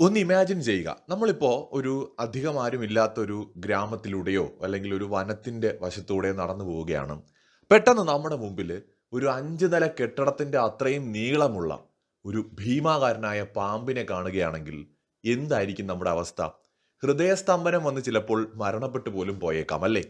ഒന്ന് ഇമാജിൻ ചെയ്യുക. നമ്മളിപ്പോൾ ഒരു അധികം ആരും ഇല്ലാത്തൊരു ഗ്രാമത്തിലൂടെയോ അല്ലെങ്കിൽ ഒരു വനത്തിന്റെ വശത്തൂടെയോ നടന്നു പോവുകയാണ്. പെട്ടെന്ന് നമ്മുടെ മുമ്പിൽ ഒരു അഞ്ച് നില കെട്ടിടത്തിന്റെ അത്രയും നീളമുള്ള ഒരു ഭീമാകാരനായ പാമ്പിനെ കാണുകയാണെങ്കിൽ എന്തായിരിക്കും നമ്മുടെ അവസ്ഥ? ഹൃദയസ്തംഭനം വന്ന് ചിലപ്പോൾ മരണപ്പെട്ടു പോലും പോയേക്കാം അല്ലേ?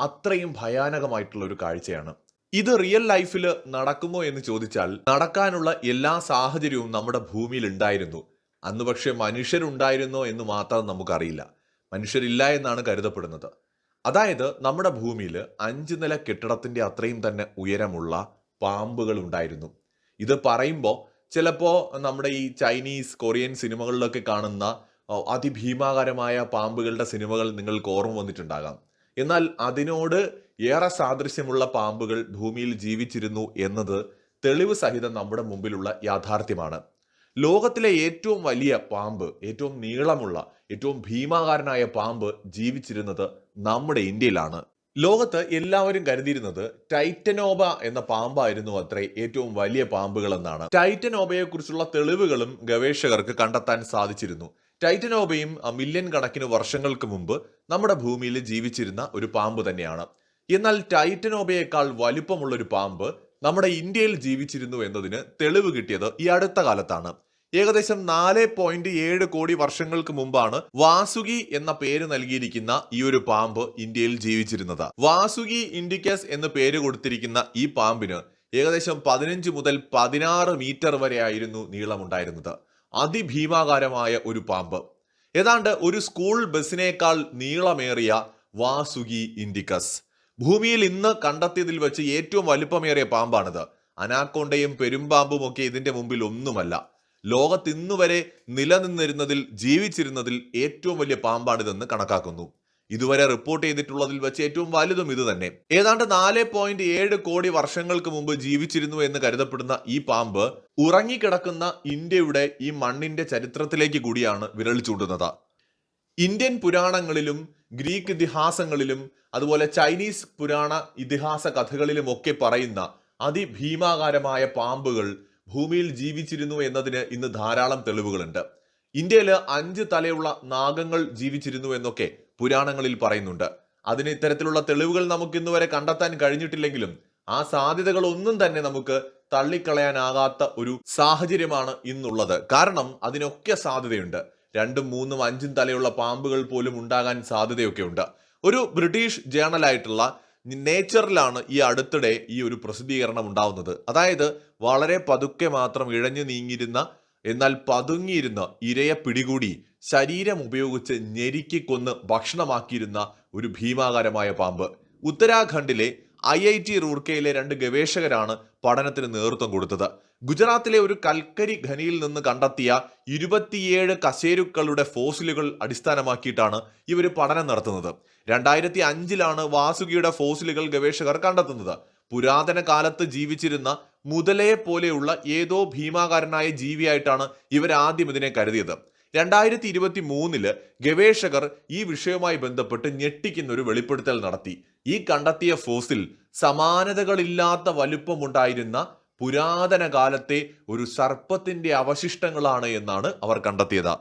അത്രയും ഭയാനകമായിട്ടുള്ള ഒരു കാഴ്ചയാണ്. ഇത് റിയൽ ലൈഫിൽ നടക്കുമോ എന്ന് ചോദിച്ചാൽ നടക്കാനുള്ള എല്ലാ സാഹചര്യവും നമ്മുടെ ഭൂമിയിൽ ഉണ്ടായിരുന്നു. അന്ന് പക്ഷേ മനുഷ്യരുണ്ടായിരുന്നോ എന്ന് മാത്രം നമുക്കറിയില്ല. മനുഷ്യരില്ല എന്നാണ് കരുതപ്പെടുന്നത്. അതായത് നമ്മുടെ ഭൂമിയിൽ അഞ്ച് നില കെട്ടിടത്തിന്റെ അത്രയും തന്നെ ഉയരമുള്ള പാമ്പുകൾ ഉണ്ടായിരുന്നു. ഇത് പറയുമ്പോൾ ചിലപ്പോൾ നമ്മുടെ ഈ ചൈനീസ് കൊറിയൻ സിനിമകളിലൊക്കെ കാണുന്ന അതിഭീമാകരമായ പാമ്പുകളുടെ സിനിമകൾ നിങ്ങൾക്ക് ഓർമ്മ വന്നിട്ടുണ്ടാകാം. എന്നാൽ അതിനോട് ഏറെ സാദൃശ്യമുള്ള പാമ്പുകൾ ഭൂമിയിൽ ജീവിച്ചിരുന്നു എന്നത് തെളിവ് സഹിതം നമ്മുടെ മുമ്പിലുള്ള യാഥാർത്ഥ്യമാണ്. ലോകത്തിലെ ഏറ്റവും വലിയ പാമ്പ് ഏറ്റവും നീളമുള്ള ഏറ്റവും ഭീമാകാരനായ പാമ്പ് ജീവിച്ചിരുന്നത് നമ്മുടെ ഇന്ത്യയിലാണ്. ലോകത്ത് എല്ലാവരും കരുതിയിരുന്നത് ടൈറ്റനോബ എന്ന പാമ്പായിരുന്നു അത്രേ ഏറ്റവും വലിയ പാമ്പുകൾ എന്നാണ് ടൈറ്റനോബയെ കുറിച്ചുള്ള തെളിവുകളും ഗവേഷകർക്ക് കണ്ടെത്താൻ സാധിച്ചിരുന്നു. ടൈറ്റനോബയും മില്യൺ കണക്കിന് വർഷങ്ങൾക്ക് മുമ്പ് നമ്മുടെ ഭൂമിയിൽ ജീവിച്ചിരുന്ന ഒരു പാമ്പ് തന്നെയാണ്. എന്നാൽ ടൈറ്റനോബയേക്കാൾ വലുപ്പമുള്ള ഒരു പാമ്പ് നമ്മുടെ ഇന്ത്യയിൽ ജീവിച്ചിരുന്നു എന്നതിന് തെളിവ് കിട്ടിയത് ഈ അടുത്ത കാലത്താണ്. ഏകദേശം നാല് പോയിന്റ് ഏഴ് കോടി വർഷങ്ങൾക്ക് മുമ്പാണ് വാസുകി എന്ന പേര് നൽകിയിരിക്കുന്ന ഈ ഒരു പാമ്പ് ഇന്ത്യയിൽ ജീവിച്ചിരുന്നത്. വാസുകി ഇൻഡിക്കസ് എന്ന് പേര് കൊടുത്തിരിക്കുന്ന ഈ പാമ്പിന് ഏകദേശം പതിനഞ്ച് മുതൽ പതിനാറ് മീറ്റർ വരെയായിരുന്നു നീളമുണ്ടായിരുന്നത്. അതിഭീമാകാരമായ ഒരു പാമ്പ്. ഏതാണ്ട് ഒരു സ്കൂൾ ബസ്സിനേക്കാൾ നീളമേറിയ വാസുകി ഇൻഡിക്കസ്. ഭൂമിയിൽ ഇന്ന് കണ്ടെത്തിയതിൽ വെച്ച് ഏറ്റവും വലിപ്പമേറിയ പാമ്പാണിത്. അനാക്കോണ്ടയും പെരുമ്പാമ്പും ഒക്കെ ഇതിന്റെ മുമ്പിൽ ഒന്നുമല്ല. ലോകത്ത് ഇന്നുവരെ നിലനിന്നിരുന്നതിൽ ജീവിച്ചിരുന്നതിൽ ഏറ്റവും വലിയ പാമ്പാണിതെന്ന് കണക്കാക്കുന്നു. ഇതുവരെ റിപ്പോർട്ട് ചെയ്തിട്ടുള്ളതിൽ വെച്ച് ഏറ്റവും വലുതും ഇത് തന്നെ. ഏതാണ്ട് നാല് പോയിന്റ് ഏഴ് കോടി വർഷങ്ങൾക്ക് മുമ്പ് ജീവിച്ചിരുന്നു എന്ന് കരുതപ്പെടുന്ന ഈ പാമ്പ് ഉറങ്ങിക്കിടക്കുന്ന ഇന്ത്യയുടെ ഈ മണ്ണിന്റെ ചരിത്രത്തിലേക്ക് കൂടിയാണ് വിരൽ ചൂണ്ടുന്നത്. ഇന്ത്യൻ പുരാണങ്ങളിലും ഗ്രീക്ക് ഇതിഹാസങ്ങളിലും അതുപോലെ ചൈനീസ് പുരാണ ഇതിഹാസ കഥകളിലും ഒക്കെ പറയുന്ന അതിഭീമാകാരമായ പാമ്പുകൾ ഭൂമിയിൽ ജീവിച്ചിരുന്നു എന്നതിന് ഇന്ന് ധാരാളം തെളിവുകളുണ്ട്. ഇന്ത്യയിൽ അഞ്ച് തലയുള്ള നാഗങ്ങൾ ജീവിച്ചിരുന്നു എന്നൊക്കെ പുരാണങ്ങളിൽ പറയുന്നുണ്ട്. അതിന് ഇത്തരത്തിലുള്ള തെളിവുകൾ നമുക്ക് ഇന്ന് വരെ കണ്ടെത്താൻ കഴിഞ്ഞിട്ടില്ലെങ്കിലും ആ സാധ്യതകൾ ഒന്നും തന്നെ നമുക്ക് തള്ളിക്കളയാനാകാത്ത ഒരു സാഹചര്യമാണ് ഇന്നുള്ളത്. കാരണം അതിനൊക്കെ സാധ്യതയുണ്ട്. രണ്ടും മൂന്നും അഞ്ചും തലയുള്ള പാമ്പുകൾ പോലും ഉണ്ടാകാൻ സാധ്യതയൊക്കെ ഉണ്ട് ഒരു ബ്രിട്ടീഷ് ജേണലായിട്ടുള്ള നേച്ചറിലാണ് ഈ അടുത്തിടെ ഈ ഒരു പ്രസിദ്ധീകരണം ഉണ്ടാവുന്നത്. അതായത് വളരെ പതുക്കെ മാത്രം ഇഴഞ്ഞു നീങ്ങിയിരുന്ന എന്നാൽ പതുങ്ങിയിരുന്ന ഇരയെ പിടികൂടി ശരീരം ഉപയോഗിച്ച് ഞെരുക്കി കൊന്ന് ഭക്ഷണമാക്കിയിരുന്ന ഒരു ഭീമാകാരമായ പാമ്പ്. ഉത്തരാഖണ്ഡിലെ ഐ ഐ ടി റൂർക്കയിലെ രണ്ട് ഗവേഷകരാണ് പഠനത്തിന് നേതൃത്വം കൊടുത്തത്. ഗുജറാത്തിലെ ഒരു കൽക്കരി ഖനിയിൽ നിന്ന് കണ്ടെത്തിയ ഇരുപത്തിയേഴ് കശേരുക്കളുടെ ഫോസിലുകൾ അടിസ്ഥാനമാക്കിയിട്ടാണ് ഇവർ പഠനം നടത്തുന്നത്. രണ്ടായിരത്തി അഞ്ചിലാണ് വാസുകിയുടെ ഫോസിലുകൾ ഗവേഷകർ കണ്ടെത്തുന്നത്. പുരാതന കാലത്ത് ജീവിച്ചിരുന്ന മുതലയെ പോലെയുള്ള ഏതോ ഭീമാകാരനായ ജീവിയായിട്ടാണ് ഇവർ ആദ്യം ഇതിനെ കരുതിയത്. രണ്ടായിരത്തി ഇരുപത്തി മൂന്നിൽ ഗവേഷകർ ഈ വിഷയവുമായി ബന്ധപ്പെട്ട് ഞെട്ടിക്കുന്ന ഒരു വെളിപ്പെടുത്തൽ നടത്തി. ഈ കണ്ടെത്തിയ ഫോസിൽ സമാനതകളില്ലാത്ത വലുപ്പമുണ്ടായിരുന്ന പുരാതന കാലത്തെ ഒരു സർപ്പത്തിന്റെ അവശിഷ്ടങ്ങളാണ് എന്നാണ് അവർ കണ്ടെത്തിയത്.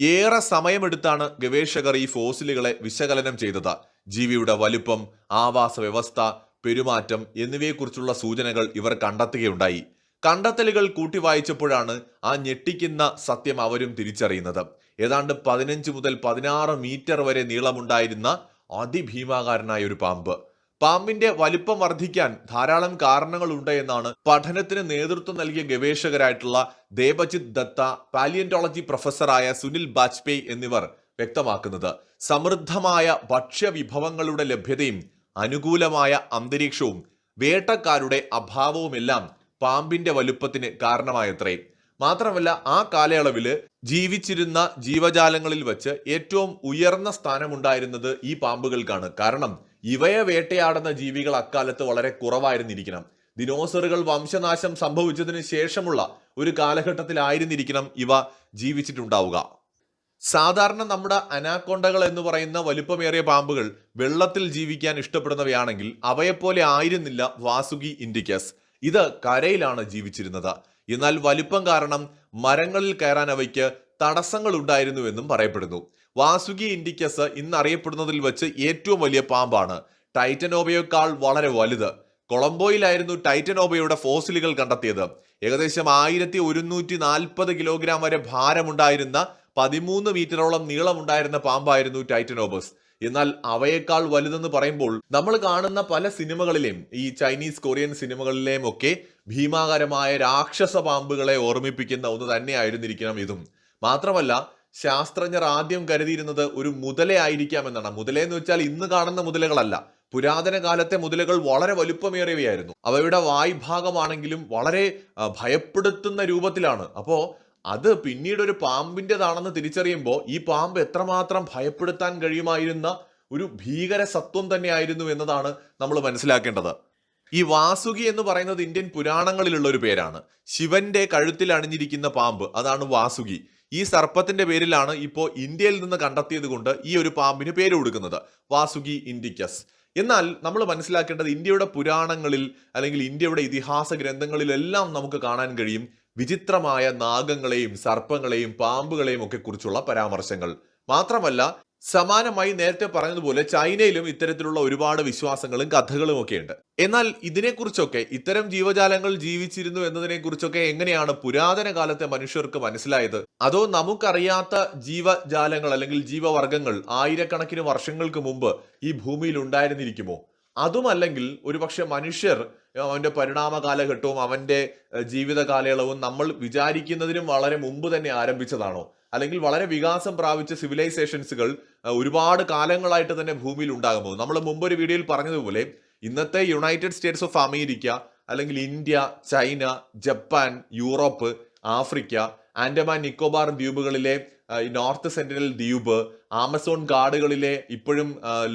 ഏറെ സമയമെടുത്താണ് ഗവേഷകർ ഈ ഫോസിലുകളെ വിശകലനം ചെയ്തത്. ജീവിയുടെ വലുപ്പം ആവാസ വ്യവസ്ഥ പെരുമാറ്റം എന്നിവയെക്കുറിച്ചുള്ള സൂചനകൾ ഇവർ കണ്ടെത്തുകയുണ്ടായി. കണ്ടെത്തലുകൾ കൂട്ടി വായിച്ചപ്പോഴാണ് ആ ഞെട്ടിക്കുന്ന സത്യം അവരും തിരിച്ചറിയുന്നത്. ഏതാണ്ട് പതിനഞ്ച് മുതൽ പതിനാറ് മീറ്റർ വരെ നീളമുണ്ടായിരുന്ന അതിഭീമാകാരനായ ഒരു പാമ്പ്. പാമ്പിന്റെ വലിപ്പം വർദ്ധിക്കാൻ ധാരാളം കാരണങ്ങളുണ്ട് എന്നാണ് പഠനത്തിന് നേതൃത്വം നൽകിയ ഗവേഷകരായിട്ടുള്ള ദേവജിത് ദത്ത പാലിയന്റോളജി പ്രൊഫസറായ സുനിൽ ബാജ്പേയി എന്നിവർ വ്യക്തമാക്കുന്നത്. സമൃദ്ധമായ ഭക്ഷ്യവിഭവങ്ങളുടെ ലഭ്യതയും അനുകൂലമായ അന്തരീക്ഷവും വേട്ടക്കാരുടെ അഭാവവുമെല്ലാം പാമ്പിന്റെ വലുപ്പത്തിന് കാരണമായത്രേ. മാത്രമല്ല ആ കാലയളവിൽ ജീവിച്ചിരുന്ന ജീവജാലങ്ങളിൽ വച്ച് ഏറ്റവും ഉയർന്ന സ്ഥാനമുണ്ടായിരുന്നത് ഈ പാമ്പുകൾക്കാണ്. കാരണം ഇവയെ വേട്ടയാടുന്ന ജീവികൾ അക്കാലത്ത് വളരെ കുറവായിരുന്നിരിക്കണം. ദിനോസറുകൾ വംശനാശം സംഭവിച്ചതിന് ശേഷമുള്ള ഒരു കാലഘട്ടത്തിലായിരുന്നിരിക്കണം ഇവ ജീവിച്ചിട്ടുണ്ടാവുക. സാധാരണ നമ്മുടെ അനാക്കൊണ്ടകൾ എന്ന് പറയുന്ന വലുപ്പമേറിയ പാമ്പുകൾ വെള്ളത്തിൽ ജീവിക്കാൻ ഇഷ്ടപ്പെടുന്നവയാണെങ്കിൽ അവയെപ്പോലെ ആയിരുന്നില്ല വാസുകി ഇൻഡിക്കസ്. ഇത് കരയിലാണ് ജീവിച്ചിരുന്നത്. എന്നാൽ വലുപ്പം കാരണം മരങ്ങളിൽ കയറാൻ അവയ്ക്ക് തടസ്സങ്ങൾ ഉണ്ടായിരുന്നുവെന്നും പറയപ്പെടുന്നു. വാസുകി ഇൻഡിക്കസ് ഇന്ന് അറിയപ്പെടുന്നതിൽ വെച്ച് ഏറ്റവും വലിയ പാമ്പാണ്. ടൈറ്റനോബയേക്കാൾ വളരെ വലുത്. കൊളംബോയിലായിരുന്നു ടൈറ്റനോബയുടെ ഫോസിലുകൾ കണ്ടെത്തിയത്. ഏകദേശം ആയിരത്തി ഒരുന്നൂറ്റി നാൽപ്പത് കിലോഗ്രാം വരെ ഭാരമുണ്ടായിരുന്ന പതിമൂന്ന് മീറ്ററോളം നീളമുണ്ടായിരുന്ന പാമ്പായിരുന്നു ടൈറ്റനോബസ്. എന്നാൽ അവയേക്കാൾ വലുതെന്ന് പറയുമ്പോൾ നമ്മൾ കാണുന്ന പല സിനിമകളിലെയും ഈ ചൈനീസ് കൊറിയൻ സിനിമകളിലെയും ഒക്കെ ഭീമാകരമായ രാക്ഷസ പാമ്പുകളെ ഓർമ്മിപ്പിക്കുന്ന ഒന്ന് തന്നെയായിരുന്നിരിക്കണം ഇതും. മാത്രമല്ല ശാസ്ത്രജ്ഞർ ആദ്യം കരുതിയിരുന്നത് ഒരു മുതലേ ആയിരിക്കാമെന്നാണ്. മുതലയെന്ന് വെച്ചാൽ ഇന്ന് കാണുന്ന മുതലകളല്ല. പുരാതന കാലത്തെ മുതലകൾ വളരെ വലുപ്പമേറിയവയായിരുന്നു. അവയുടെ വായ്ഭാഗമാണെങ്കിലും വളരെ ഭയപ്പെടുത്തുന്ന രൂപത്തിലാണ്. അപ്പോൾ അത് പിന്നീട് ഒരു പാമ്പിന്റെതാണെന്ന് തിരിച്ചറിയുമ്പോൾ ഈ പാമ്പ് എത്രമാത്രം ഭയപ്പെടുത്താൻ കഴിയുമായിരുന്ന ഒരു ഭീകര സത്വം തന്നെയായിരുന്നു എന്നതാണ് നമ്മൾ മനസ്സിലാക്കേണ്ടത്. ഈ വാസുകി എന്ന് പറയുന്നത് ഇന്ത്യൻ പുരാണങ്ങളിലുള്ള ഒരു പേരാണ്. ശിവന്റെ കഴുത്തിൽ അണിഞ്ഞിരിക്കുന്ന പാമ്പ്. അതാണ് വാസുകി. ഈ സർപ്പത്തിന്റെ പേരിലാണ് ഇപ്പോൾ ഇന്ത്യയിൽ നിന്ന് കണ്ടെത്തിയത് കൊണ്ട് ഈ ഒരു പാമ്പിന് പേര് കൊടുക്കുന്നത്. വാസുകി ഇൻഡിക്കസ്. എന്നാൽ നമ്മൾ മനസ്സിലാക്കേണ്ടത് ഇന്ത്യയുടെ പുരാണങ്ങളിൽ അല്ലെങ്കിൽ ഇന്ത്യയുടെ ഇതിഹാസ ഗ്രന്ഥങ്ങളിലെല്ലാം നമുക്ക് കാണാൻ കഴിയും വിചിത്രമായ നാഗങ്ങളെയും സർപ്പങ്ങളെയും പാമ്പുകളെയും ഒക്കെ കുറിച്ചുള്ള പരാമർശങ്ങൾ. മാത്രമല്ല സമാനമായി നേരത്തെ പറഞ്ഞതുപോലെ ചൈനയിലും ഇത്തരത്തിലുള്ള ഒരുപാട് വിശ്വാസങ്ങളും കഥകളും ഒക്കെ ഉണ്ട് എന്നാൽ ഇതിനെക്കുറിച്ചൊക്കെ ഇത്തരം ജീവജാലങ്ങൾ ജീവിച്ചിരുന്നു എന്നതിനെക്കുറിച്ചൊക്കെ എങ്ങനെയാണ് പുരാതന കാലത്തെ മനുഷ്യർക്ക് മനസ്സിലായത്? അതോ നമുക്കറിയാത്ത ജീവജാലങ്ങൾ അല്ലെങ്കിൽ ജീവവർഗങ്ങൾ ആയിരക്കണക്കിന് വർഷങ്ങൾക്ക് മുമ്പ് ഈ ഭൂമിയിൽ ഉണ്ടായിരുന്നിരിക്കുമോ? അതുമല്ലെങ്കിൽ ഒരുപക്ഷെ മനുഷ്യർ അവന്റെ പരിണാമ കാലഘട്ടവും അവന്റെ ജീവിത കാലയളവും നമ്മൾ വിചാരിക്കുന്നതിനും വളരെ മുമ്പ് തന്നെ ആരംഭിച്ചതാണോ? അല്ലെങ്കിൽ വളരെ വികാസം പ്രാപിച്ച സിവിലൈസേഷൻസുകൾ ഒരുപാട് കാലങ്ങളായിട്ട് തന്നെ ഭൂമിയിൽ ഉണ്ടാകുമ്പോൾ. നമ്മൾ മുമ്പ് ഒരു വീഡിയോയിൽ പറഞ്ഞതുപോലെ ഇന്നത്തെ യുണൈറ്റഡ് സ്റ്റേറ്റ്സ് ഓഫ് അമേരിക്ക അല്ലെങ്കിൽ India China Japan Europe Africa Andaman Nicobar ദ്വീപുകളിലെ north central ദ്വീപ് ആമസോൺ കാടുകളിലെ ഇപ്പോഴും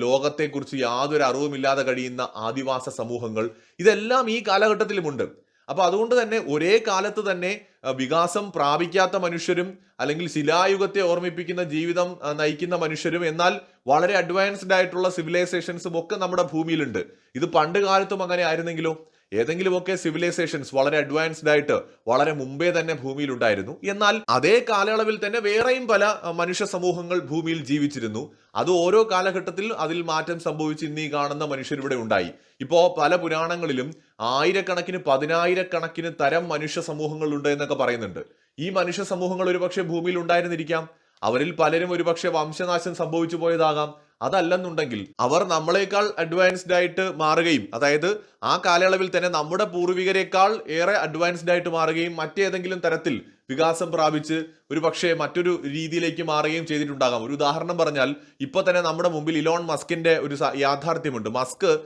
ലോകത്തെക്കുറിച്ച് യാതൊരു അറിവുമില്ലാതെ കഴിയുന്ന ആദിവാസ സമൂഹങ്ങൾ ഇതെല്ലാം ഈ കാലഘട്ടത്തിലുമുണ്ട്. അപ്പൊ അതുകൊണ്ട് തന്നെ ഒരേ കാലത്ത് തന്നെ വികാസം പ്രാപിക്കാത്ത മനുഷ്യരും അല്ലെങ്കിൽ ശിലായുഗത്തെ ഓർമ്മിപ്പിക്കുന്ന ജീവിതം നയിക്കുന്ന മനുഷ്യരും എന്നാൽ വളരെ അഡ്വാൻസ്ഡ് ആയിട്ടുള്ള സിവിലൈസേഷൻസും ഒക്കെ നമ്മുടെ ഭൂമിയിലുണ്ട്. ഇത് പണ്ട് കാലത്തും അങ്ങനെ ആയിരുന്നെങ്കിലോ? ഏതെങ്കിലുമൊക്കെ സിവിലൈസേഷൻസ് വളരെ അഡ്വാൻസ്ഡ് ആയിട്ട് വളരെ മുമ്പേ തന്നെ ഭൂമിയിൽ ഉണ്ടായിരുന്നു എന്നാൽ അതേ കാലയളവിൽ തന്നെ വേറെയും പല മനുഷ്യ സമൂഹങ്ങൾ ഭൂമിയിൽ ജീവിച്ചിരുന്നു. അത് ഓരോ കാലഘട്ടത്തിൽ അതിൽ മാറ്റം സംഭവിച്ച് ഇന്ന് കാണുന്ന മനുഷ്യരിവിടെ ഉണ്ടായി. ഇപ്പോ പല പുരാണങ്ങളിലും ആയിരക്കണക്കിന് പതിനായിരക്കണക്കിന് തരം മനുഷ്യ സമൂഹങ്ങൾ ഉണ്ട് എന്നൊക്കെ പറയുന്നുണ്ട്. ഈ മനുഷ്യ സമൂഹങ്ങൾ ഒരുപക്ഷെ ഭൂമിയിൽ ഉണ്ടായിരുന്നിരിക്കാം. അവരിൽ പലരും ഒരുപക്ഷെ വംശനാശം സംഭവിച്ചു പോയതാകാം. അതല്ലെന്നുണ്ടെങ്കിൽ അവർ നമ്മളെക്കാൾ അഡ്വാൻസ്ഡ് ആയിട്ട് മാറുകയും അതായത് ആ കാലയളവിൽ തന്നെ നമ്മുടെ പൂർവികരെക്കാൾ ഏറെ അഡ്വാൻസ്ഡ് ആയിട്ട് മാറുകയും മറ്റേതെങ്കിലും തരത്തിൽ വികാസം പ്രാപിച്ച് ഒരു പക്ഷേ മറ്റൊരു രീതിയിലേക്ക് മാറുകയും ചെയ്തിട്ടുണ്ടാകാം. ഒരു ഉദാഹരണം പറഞ്ഞാൽ ഇപ്പൊ തന്നെ നമ്മുടെ മുമ്പിൽ ഇലോൺ മസ്കിന്റെ ഒരു യാഥാർത്ഥ്യമുണ്ട്. മസ്ക്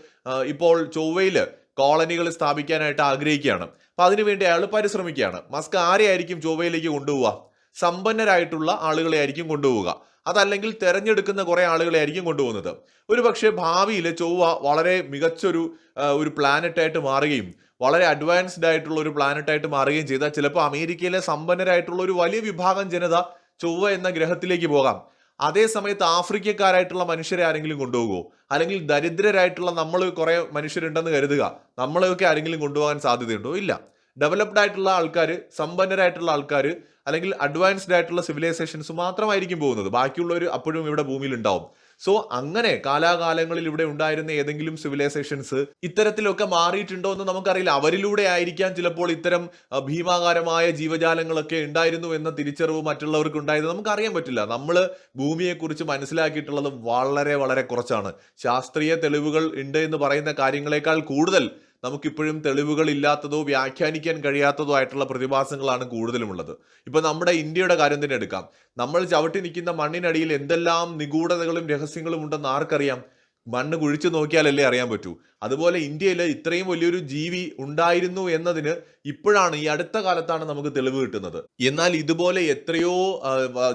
ഇപ്പോൾ ചൊവ്വയിൽ കോളനികൾ സ്ഥാപിക്കാനായിട്ട് ആഗ്രഹിക്കുകയാണ്. അപ്പൊ അതിനുവേണ്ടി അയാൾ പരിശ്രമിക്കുകയാണ്. മസ്ക് ആരെയായിരിക്കും ചൊവ്വയിലേക്ക് കൊണ്ടുപോവുക? സമ്പന്നരായിട്ടുള്ള ആളുകളെ ആയിരിക്കും കൊണ്ടുപോവുക. അതല്ലെങ്കിൽ തിരഞ്ഞെടുക്കുന്ന കുറേ ആളുകളെ ആയിരിക്കും കൊണ്ടുപോകുന്നത്. ഒരു പക്ഷേ ഭാവിയിൽ ചൊവ്വ വളരെ മികച്ചൊരു ഒരു പ്ലാനറ്റായിട്ട് മാറുകയും വളരെ അഡ്വാൻസ്ഡ് ആയിട്ടുള്ള ഒരു പ്ലാനറ്റായിട്ട് മാറുകയും ചെയ്താൽ ചിലപ്പോൾ അമേരിക്കയിലെ സമ്പന്നരായിട്ടുള്ള ഒരു വലിയ വിഭാഗം ജനത ചൊവ്വ എന്ന ഗ്രഹത്തിലേക്ക് പോകാം. അതേ സമയത്ത് ആഫ്രിക്കക്കാരായിട്ടുള്ള മനുഷ്യരെ ആരെങ്കിലും കൊണ്ടുപോകുമോ അല്ലെങ്കിൽ ദരിദ്രരായിട്ടുള്ള നമ്മൾ കുറേ മനുഷ്യരുണ്ടെന്ന് കരുതുക. നമ്മളെയൊക്കെ ആരെങ്കിലും കൊണ്ടുപോകാൻ സാധ്യതയുണ്ടോ? ഇല്ല. ഡെവലപ്ഡ് ആയിട്ടുള്ള ആൾക്കാർ സമ്പന്നരായിട്ടുള്ള ആൾക്കാർ അല്ലെങ്കിൽ അഡ്വാൻസ്ഡ് ആയിട്ടുള്ള സിവിലൈസേഷൻസ് മാത്രമായിരിക്കും പോകുന്നത്. ബാക്കിയുള്ളവർ അപ്പോഴും ഇവിടെ ഭൂമിയിൽ ഉണ്ടാവും സോ അങ്ങനെ കാലാകാലങ്ങളിൽ ഇവിടെ ഉണ്ടായിരുന്ന ഏതെങ്കിലും സിവിലൈസേഷൻസ് ഇത്തരത്തിലൊക്കെ മാറിയിട്ടുണ്ടോ എന്ന് നമുക്കറിയില്ല. അവരിലൂടെ ആയിരിക്കാം ചിലപ്പോൾ ഇത്തരം ഭീമാകാരമായ ജീവജാലങ്ങളൊക്കെ ഉണ്ടായിരുന്നു എന്ന തിരിച്ചറിവ് മറ്റുള്ളവർക്ക് ഉണ്ടായത് നമുക്കറിയാൻ പറ്റില്ല. നമ്മൾ ഭൂമിയെക്കുറിച്ച് മനസ്സിലാക്കിയിട്ടുള്ളത് വളരെ വളരെ കുറച്ചാണ്. ശാസ്ത്രീയ തെളിവുകൾ ഉണ്ട് എന്ന് പറയുന്ന കാര്യങ്ങളെക്കാൾ കൂടുതൽ നമുക്കിപ്പോഴും തെളിവുകൾ ഇല്ലാത്തതോ വ്യാഖ്യാനിക്കാൻ കഴിയാത്തതോ ആയിട്ടുള്ള പ്രതിഭാസങ്ങളാണ് കൂടുതലുമുള്ളത്. ഇപ്പൊ നമ്മുടെ ഇന്ത്യയുടെ കാര്യം തന്നെ എടുക്കാം. നമ്മൾ ചവിട്ടി നിൽക്കുന്ന മണ്ണിനടിയിൽ എന്തെല്ലാം നിഗൂഢതകളും രഹസ്യങ്ങളും ഉണ്ടെന്ന് ആർക്കറിയാം? മണ്ണ് കുഴിച്ചു നോക്കിയാലല്ലേ അറിയാൻ പറ്റൂ. അതുപോലെ ഇന്ത്യയിൽ ഇത്രയും വലിയൊരു ജീവി ഉണ്ടായിരുന്നു എന്നതിന് ഇപ്പോഴാണ് ഈ അടുത്ത കാലത്താണ് നമുക്ക് തെളിവ് കിട്ടുന്നത്. എന്നാൽ ഇതുപോലെ എത്രയോ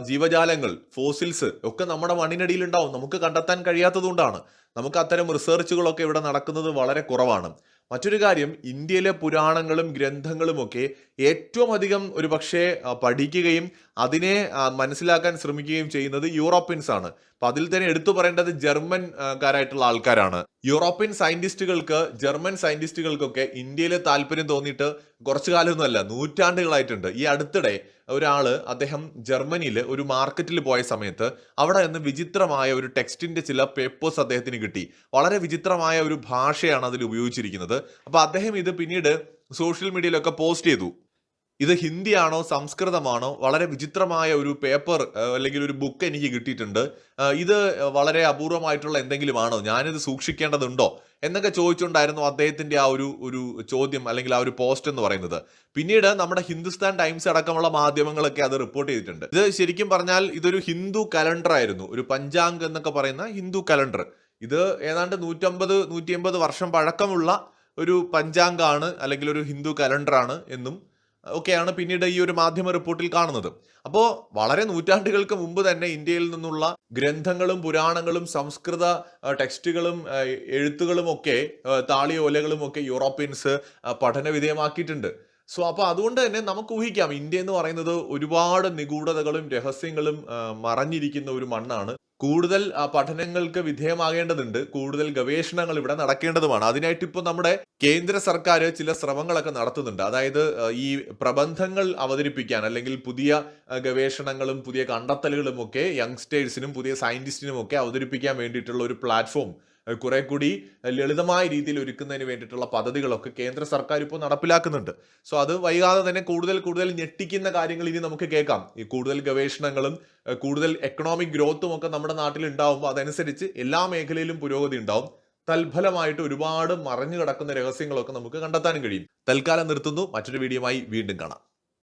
ജീവജാലങ്ങൾ ഫോസിൽസ് ഒക്കെ നമ്മുടെ മണ്ണിനടിയിൽ ഉണ്ടാവും. നമുക്ക് കണ്ടെത്താൻ കഴിയാത്തതുകൊണ്ടാണ്. നമുക്ക് അത്തരം റിസർച്ചുകളൊക്കെ ഇവിടെ നടക്കുന്നത് വളരെ കുറവാണ്. മറ്റൊരു കാര്യം ഇന്ത്യയിലെ പുരാണങ്ങളും ഗ്രന്ഥങ്ങളുമൊക്കെ ഏറ്റവും അധികം ഒരു പക്ഷേ പഠിക്കുകയും അതിനെ മനസ്സിലാക്കാൻ ശ്രമിക്കുകയും ചെയ്യുന്നത് യൂറോപ്യൻസ് ആണ് അപ്പൊ അതിൽ തന്നെ എടുത്തു പറയേണ്ടത് ജർമ്മൻ കാരായിട്ടുള്ള ആൾക്കാരാണ്. യൂറോപ്യൻ സയന്റിസ്റ്റുകൾക്ക് ജർമ്മൻ സയന്റിസ്റ്റുകൾക്കൊക്കെ ഇന്ത്യയിൽ താല്പര്യം തോന്നിയിട്ട് കുറച്ചു കാലമൊന്നുമല്ല നൂറ്റാണ്ടുകളായിട്ടുണ്ട്. ഈ അടുത്തിടെ ഒരാൾ അദ്ദേഹം ജർമ്മനിയിൽ ഒരു മാർക്കറ്റിൽ പോയ സമയത്ത് അവിടെ നിന്ന് വിചിത്രമായ ഒരു ടെക്സ്റ്റിന്റെ ചില പേപ്പേഴ്സ് അദ്ദേഹത്തിന് കിട്ടി. വളരെ വിചിത്രമായ ഒരു ഭാഷയാണ് അതിൽ ഉപയോഗിച്ചിരിക്കുന്നത്. അപ്പൊ അദ്ദേഹം ഇത് പിന്നീട് സോഷ്യൽ മീഡിയയിലൊക്കെ പോസ്റ്റ് ചെയ്തു. ഇത് ഹിന്ദിയാണോ സംസ്കൃതമാണോ? വളരെ വിചിത്രമായ ഒരു പേപ്പർ അല്ലെങ്കിൽ ഒരു ബുക്ക് എനിക്ക് കിട്ടിയിട്ടുണ്ട്. ഇത് വളരെ അപൂർവമായിട്ടുള്ള എന്തെങ്കിലും ആണോ ഞാനിത് സൂക്ഷിക്കേണ്ടതുണ്ടോ? എന്നൊക്കെ ചോദിച്ചുകൊണ്ടായിരുന്നു അദ്ദേഹത്തിന്റെ ആ ഒരു ഒരു ചോദ്യം അല്ലെങ്കിൽ ആ ഒരു പോസ്റ്റ് എന്ന് പറയുന്നത്. പിന്നീട് നമ്മുടെ ഹിന്ദുസ്ഥാൻ ടൈംസ് അടക്കമുള്ള മാധ്യമങ്ങളൊക്കെ അത് റിപ്പോർട്ട് ചെയ്തിട്ടുണ്ട്. ഇത് ശരിക്കും പറഞ്ഞാൽ ഇതൊരു ഹിന്ദു കലണ്ടർ ആയിരുന്നു. ഒരു പഞ്ചാംഗ് എന്നൊക്കെ പറയുന്ന ഹിന്ദു കലണ്ടർ. ഇത് ഏതാണ്ട് നൂറ്റമ്പത് നൂറ്റി വർഷം പഴക്കമുള്ള ഒരു പഞ്ചാംഗാണ് അല്ലെങ്കിൽ ഒരു ഹിന്ദു കലണ്ടറാണ് എന്നും ഒക്കെയാണ് പിന്നീട് ഈ ഒരു മാധ്യമ റിപ്പോർട്ടിൽ കാണുന്നത്. അപ്പോൾ വളരെ നൂറ്റാണ്ടുകൾക്ക് മുമ്പ് തന്നെ ഇന്ത്യയിൽ നിന്നുള്ള ഗ്രന്ഥങ്ങളും പുരാണങ്ങളും സംസ്കൃത ടെക്സ്റ്റുകളും എഴുത്തുകളും ഒക്കെ താളിയോലകളും ഒക്കെ യൂറോപ്യൻസ് പഠനവിധേയമാക്കിയിട്ടുണ്ട് പഠന വിധേയമാക്കിയിട്ടുണ്ട്. സോ അപ്പോൾ അതുകൊണ്ട് തന്നെ നമുക്ക് ഊഹിക്കാം ഇന്ത്യ എന്ന് പറയുന്നത് ഒരുപാട് നിഗൂഢതകളും രഹസ്യങ്ങളും മറഞ്ഞിരിക്കുന്ന ഒരു മണ്ണാണ്. കൂടുതൽ പഠനങ്ങൾക്ക് വിധേയമാകേണ്ടതുണ്ട്. കൂടുതൽ ഗവേഷണങ്ങൾ ഇവിടെ നടക്കേണ്ടതുമാണ്. അതിനായിട്ട് ഇപ്പോൾ നമ്മുടെ കേന്ദ്ര സർക്കാർ ചില ശ്രമങ്ങളൊക്കെ നടത്തുന്നുണ്ട്. അതായത് ഈ പ്രബന്ധങ്ങൾ അവതരിപ്പിക്കാൻ അല്ലെങ്കിൽ പുതിയ ഗവേഷണങ്ങളും പുതിയ കണ്ടെത്തലുകളും ഒക്കെ യങ്സ്റ്റേഴ്സിനും പുതിയ സയന്റിസ്റ്റിനും ഒക്കെ അവതരിപ്പിക്കാൻ വേണ്ടിയിട്ടുള്ള ഒരു പ്ലാറ്റ്ഫോം കുറെ കൂടി ലളിതമായ രീതിയിൽ ഒരുക്കുന്നതിന് വേണ്ടിയിട്ടുള്ള പദ്ധതികളൊക്കെ കേന്ദ്ര സർക്കാർ ഇപ്പോൾ നടപ്പിലാക്കുന്നുണ്ട്. സോ അത് വൈകാതെ തന്നെ കൂടുതൽ കൂടുതൽ ഞെട്ടിക്കുന്ന കാര്യങ്ങൾ ഇനി നമുക്ക് കേൾക്കാം. ഈ കൂടുതൽ ഗവേഷണങ്ങളും കൂടുതൽ എക്കണോമിക് ഗ്രോത്തും ഒക്കെ നമ്മുടെ നാട്ടിൽ ഉണ്ടാവുമ്പോൾ അതനുസരിച്ച് എല്ലാ മേഖലയിലും പുരോഗതി ഉണ്ടാവും. തൽഫലമായിട്ട് ഒരുപാട് മറഞ്ഞു കിടക്കുന്ന രഹസ്യങ്ങളൊക്കെ നമുക്ക് കണ്ടെത്താനും കഴിയും. തൽക്കാലം നിർത്തുന്നു. മറ്റൊരു വീഡിയോയുമായി വീണ്ടും കാണാം.